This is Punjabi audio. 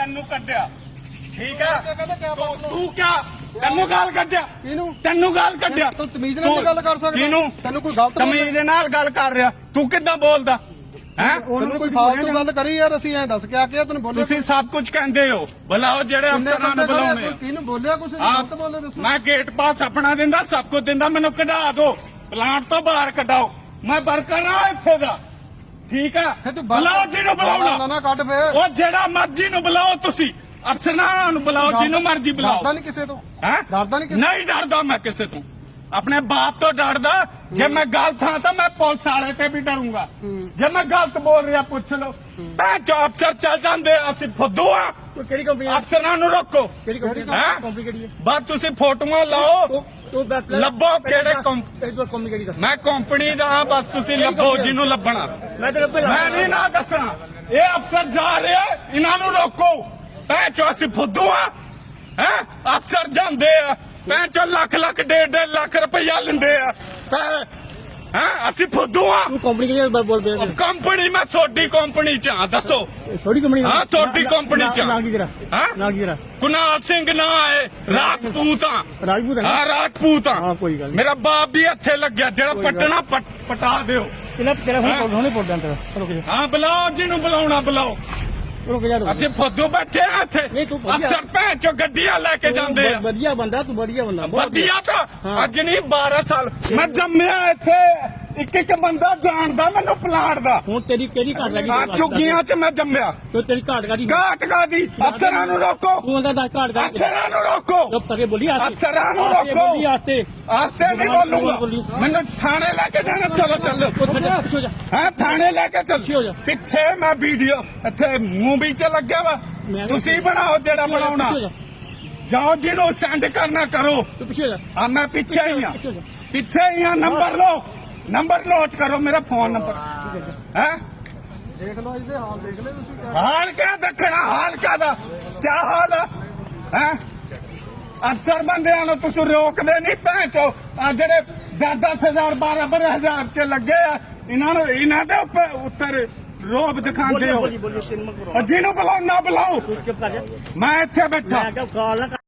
ਤੈਨੂੰ ਕੱਢਿਆ। ਠੀਕ ਹੈ ਤੂੰ- ਕਿਆ? ਤੈਨੂੰ ਗਾਲ ਕੱਢਿਆ? ਕਿਹਨੂੰ? ਤੈਨੂੰ ਗਾਲ ਕੱਢਿਆ? ਤੂੰ ਤਮੀਜ਼ ਨਾਲ ਗੱਲ ਕਰ ਸਕਦਾ। ਕਿਹਨੂੰ? ਤੈਨੂੰ ਕੋਈ ਗਲਤ ਤਮੀਜ਼ ਨਾਲ ਗੱਲ ਕਰ ਰਿਹਾ। ਤੂੰ ਕਿੱਦਾਂ ਬੋਲਦਾ? ਹੈ? ਤੈਨੂੰ ਕੋਈ ਫਾਲਤੂ ਗੱਲ ਕਰੀ ਯਾਰ ਅਸੀਂ ਐਂ ਦੱਸ ਕਿਆ ਕਿਹਾ ਤੈਨੂੰ ਬੋਲਿਆ ਤੁਸੀਂ ਸਭ ਕੁਝ ਕਹਿੰਦੇ ਹੋ। ਬੁਲਾਓ ਜਿਹੜੇ ਅਫਸਰਾਂ ਨੂੰ ਆ, ਕੋਈ ਕਿਹਨੂੰ ਬੋਲਿਆ ਕੁਛ? ਆ ਗਲਤ ਬੋਲੇ ਦੱਸੋ। ਮੈਂ ਗੇਟ ਪਾਸ ਆਪਣਾ ਦਿੰਦਾ ਸਭ ਕੁਝ ਦਿੰਦਾ ਮੈਨੂੰ ਕਢਾ ਦਿਓ। ਪਲਾਂਟ ਤੋਂ ਬਾਹਰ ਕਢਾਓ। ਮੈਂ ਵਰਕਰ ਆ ਇੱਥੇ ਦਾ। ਠੀਕ ਆ? ਫਿਰ ਤੂੰ ਬਾਹਰ- ਬੁਲਾਓ ਜਿਹਨੂੰ ਨਾ ਬੁਲਾਉਣਾ। ਨਾ ਕੱਢ ਫੇਰ। ਉਹ ਜਿਹੜਾ ਮਰਜ਼ੀ ਨੂੰ ਬੁਲਾਓ ਤੁਸੀਂ। ਅਫਸਰਾਂ ਨੂੰ ਬੁਲਾਓ ਜਿਹਨੂੰ ਮਰਜ਼ੀ ਡਰਦਾ ਬੁਲਾਓ ਨਹੀਂ ਕਿਸੇ ਤੋਂ। ਹੈ? ਡਰਦਾ ਨਹੀਂ ਕਿਸੇ ਨਹੀਂ ਡਰਦਾ ਮੈਂ ਕਿਸੇ ਤੋਂ। ਆਪਣੇ ਬਾਪ ਤੋਂ ਡਰਦਾ ਜੇ ਮੈਂ ਗਲਤ ਹਾਂ ਤਾਂ ਮੈਂ ਪੁਲਿਸ ਵਾਲੇ ਤੇ ਵੀ ਡਰੂੰਗਾ। ਜੇ ਮੈਂ ਗਲਤ ਬੋਲ ਰਿਹਾ ਪੁੱਛ ਲਓ। ਤਾਂ ਜੋ ਅਫਸਰ ਚੱਲ ਜਾਂਦੇ ਅਸੀਂ ਫੁੱਦੂ ਆ। ਕਿਹੜੀ ਕੰਪਨੀ ਅਫਸਰਾਂ ਨੂੰ ਰੋਕੋ। ਕਿਹੜੀ ਕੰਪਨੀ ਕਿਹੜੀ ਹੈ ਬਾਅਦ ਤੁਸੀਂ ਫੋਟੋਆਂ ਲਾਓ। ਲੱਭੋ ਕਿਹੜੇ ਕੰਪਨੀ ਕਿਹੜੀ ਦੱਸ ਮੈਂ ਕੰਪਨੀ ਦਾ ਬਸ ਤੁਸੀਂ ਲੱਭੋ ਜਿਹਨੂੰ ਲੱਭਣਾ। ਮੈਂ ਨਹੀਂ ਨਾ ਦੱਸਣਾ। ਇਹ ਅਫਸਰ ਜਾ ਰਿਹਾ ਇਹਨਾਂ ਨੂੰ ਰੋਕੋ। ਭੈਣ ਚੋ ਅਸੀਂ ਫੁੱਦੂ ਆ। ਹੈ? ਅਫਸਰ ਜਾਂਦੇ ਆ। ਚੋ ਲੱਖ ਲੱਖ ਡੇਢ ਡੇਢ ਲੱਖ ਰੁਪਈਆ ਲੈਂਦੇ ਆ। ਹੈ ਅਸੀਂ ਫੁੱਦੂ ਆ। ਤੂੰ ਕੰਪਨੀ ਕਿਹੜੀ ਬੋਲ ਬੋਲ ਪਿਆ ਕੰਪਨੀ ਮੈਂ ਛੋਟੀ ਕੰਪਨੀ ਚ ਆ ਦੱਸੋ। ਛੋਟੀ ਕੰਪਨੀ ਹਾਂ, ਛੋਟੀ company ਚ। ਨਾ ਕੀ ਤੇਰਾ ਹਾਂ? ਨਾ ਕੀ ਤੇਰਾ ਕੁਨਾਲ ਸਿੰਘ ਨਾ ਹੈ ਰਾਜਪੂਤ ਆ। ਰਾਜਪੂਤ ਹੈ ਨਾ? ਹਾਂ ਰਾਜਪੂਤ ਆ। ਹਾਂ, ਕੋਈ ਗੱਲ ਨਹੀਂ। ਮੇਰਾ ਬਾਪ ਵੀ ਇੱਥੇ ਲੱਗਿਆ ਜਿਹੜਾ ਗੱਲ ਪਟਣਾ ਪਟ- ਪਟਾ ਦਿਓ। ਤੇਰਾ ਤੇਰਾ ਹਾਂ। ਹੁਣ ਹੁਣੇ ਪੋਡਾਂ ਤੇਰਾ। ਰੁਕ ਜਾ ਹਾਂ ਬੁਲਾਓ ਜਿਹਨੂੰ ਬੁਲਾਉਣਾ ਬੁਲਾਓ। ਰੁਕ ਜਾ ਰੁਕ ਜਾ। ਅਸੀਂ ਫੁੱਦੂ ਬੈਠੇ ਆ ਇੱਥੇ। ਨਹੀਂ, ਤੂੰ ਵਧੀਆ- ਅਫਸਰ ਭੈਣ ਚੋ ਗੱਡੀਆਂ ਲੈ ਕੇ ਜਾਂਦੇ ਆ। ਵਧੀਆ ਬੰਦਾ ਤੂੰ ਵਧੀਆ ਬੰਦਾ। ਬਹੁਤ ਵਧੀਆ ਤਾਂ ਹਾਂ। ਅੱਜ ਨਹੀਂ 12 ਸਾਲ। ਮੈਂ ਜੰਮਿਆ ਇੱਥੇ। ਇੱਕ ਇੱਕ ਬੰਦਾ ਜਾਣਦਾ ਮੈਨੂੰ ਪਲਾਟ ਦਾ। ਹੁਣ ਤੇਰੀ ਕਿਹੜੀ ਘਾਟ ਲੱਗੀ? ਆ ਚੁੱਗੀਆਂ ਚ ਮੈਂ ਜੰਮਿਆ। ਤੂੰ ਤੇਰੀ ਘਾਟ ਕਾਦੀ ਘਾਟ ਕਾਦੀ ਅਫਸਰਾਂ ਨੂੰ ਰੋਕੋ। ਤੂੰ ਉਹਦਾ ਦੱਸ ਘਾਟ ਕਾਦੀ ਅਫਸਰਾਂ ਨੂੰ ਰੋਕੋ। ਚੁੱਪ ਕਰਕੇ ਬੋਲੀ ਆਸਤੇ। ਅਫਸਰਾਂ ਨੂੰ ਰੋਕੋ। ਬੋਲੀ ਆਸਤੇ। ਆਸਤੇ ਨਹੀਂ ਬੋਲੂਗਾ। ਮੈਨੂੰ ਥਾਣੇ ਲੈ ਕੇ ਜਾਣਾ। ਚਲੋ ਚੱਲੋ। ਪਿੱਛੇ ਹੋ ਜਾ। ਹਾਂ ਥਾਣੇ ਲੈ ਕੇ। ਚੱਲ। ਪਿੱਛੇ ਮੈਂ ਵੀਡੀਓ ਇੱਥੇ ਮੂਵੀ ਚ ਲੱਗਿਆ ਵਾ। ਤੁਸੀਂ ਬਣਾਓ ਜਿਹੜਾ ਬਣਾਉਣਾ। ਜਾਓ ਜਿਹਨੂੰ ਸੈਂਡ ਕਰਨਾ ਕਰੋ। ਪਿੱਛੇ ਜਾ। ਆ ਮੈਂ ਪਿੱਛੇ ਹੀ ਆ। ਪਿੱਛੇ ਹੀ ਆ ਨੰਬਰ ਲਓ। ਨੰਬਰ ਨੋਟ ਕਰੋ ਮੇਰਾ ਫੋਨ ਨੰਬਰ। ਹੈ? ਦੇਖ ਲਓ ਇਹਦੇ ਹਾਲ ਦੇਖ ਲੈ ਤੁਸੀਂ ਕਿਆ ਹਾਲ ਕਿਆ ਦੇਖਣਾ ਹਾਲ ਕਾਦਾ ਕਿਆ ਹਾਲ ਹੈ? ਅਫਸਰ ਬੰਦਿਆਂ ਨੂੰ ਤੁਸੀਂ ਰੋਕਦੇ ਨਹੀਂ ਭੈਂਚੋ ਆ ਜਿਹੜੇ 10-10000 12-12000 ਚ ਲੱਗੇ ਆ ਇਹਨਾਂ ਨੂੰ ਇਹਨਾਂ ਦੇ ਉੱਪਰ ਉੱਤਰ ਰੋਬ ਦਿਖਾਉਂਦੇ ਹੋ। ਜਿਹਨੂੰ ਬੁਲਾਓ ਨਾ ਬੁਲਾਓ। ਮੈਂ ਇੱਥੇ ਬੈਠਾ।